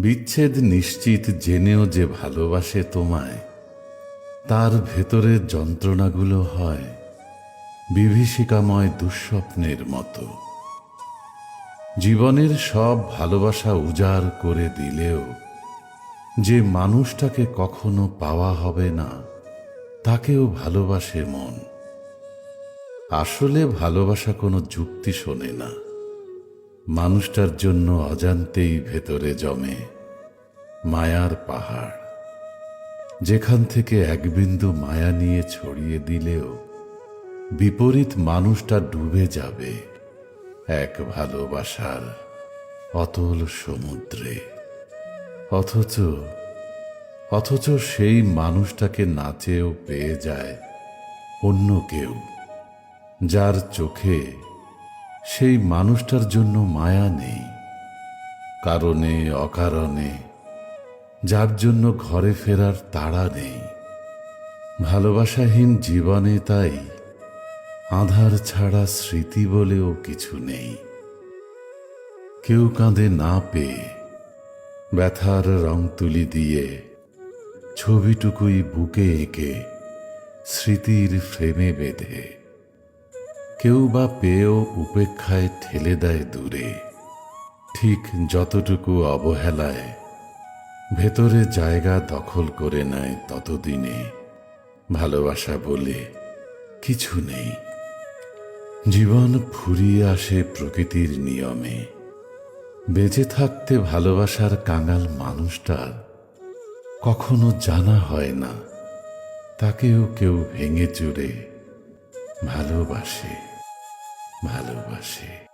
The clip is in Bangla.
বিচ্ছেদ নিশ্চিত জেনেও যে ভালোবাসে তোমায়, তার ভেতরের যন্ত্রণাগুলো হয়, বিভীষিকাময় দুঃস্বপ্নের মতো। জীবনের সব ভালোবাসা উজাড় করে দিলেও যে মানুষটাকে কখনো পাওয়া হবে না, তাকেও ভালোবাসে মন। আসলে ভালোবাসা কোনো যুক্তি শোনে না। মানুষটার জন্য অজান্তেই ভেতরে জমে মায়ার পাহাড়। যেখান থেকে এক বিন্দু মায়া নিয়ে ছড়িয়ে দিলেও বিপরীত মানুষটা ডুবে যাবে এক ভালোবাসার অতল সমুদ্রে। অথচ অথচ সেই মানুষটাকে নাচেও পেয়ে যায় অন্য কেউ, যার চোখে সেই মানুষটার জন্য মায়া নেই, কারণে, অকারণে, যার জন্য ঘরে ফেরার তাড়া নেই। ভালোবাসাহীন জীবনে তাই আধার ছাড়া স্মৃতি বলেও কিছু নেই। কেউ কাঁদে না পেয়ে ব্যথার রং তুলি দিয়ে ছবিটুকুই বুকে এঁকে স্মৃতির ফ্রেমে বেঁধে। কেউ বা পেয়েও উপেক্ষায় ঠেলে দেয় দূরে। ঠিক যতটুকু অবহেলায়, ভেতরে জায়গা দখল করে নেয় ততদিনে। ভালোবাসা বলে কিছু নেই। জীবন ফুরিয়ে আসে প্রকৃতির নিয়মে। বেঁচে থাকতে ভালোবাসার কাঙাল মানুষটার কখনো জানা হয় না, তাকেও কেউ ভেঙে চুরে ভালোবাসে। ভালোবাসে